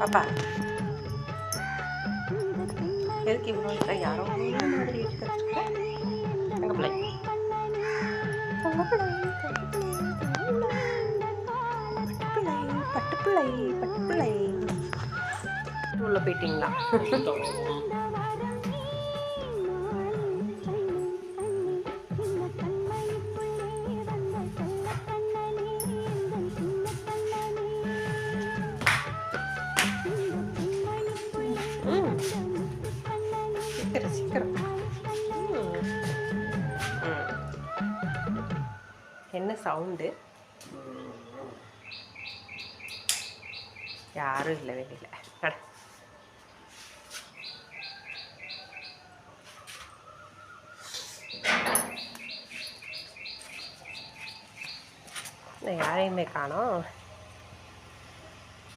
பாப்பா. எதுக்கு இவ்வளோ யாரோ மாதிரி தங்க பிள்ளை? பட்டுப்பிள்ளை பட்டுப்பிள்ளை உள்ள போயிட்டீங்களா? சீக்கிரம். சீக்கிரம் என்ன சவுண்டு? யாரும் இல்லை வெளியில். நட. யாரையுமே காணோம்.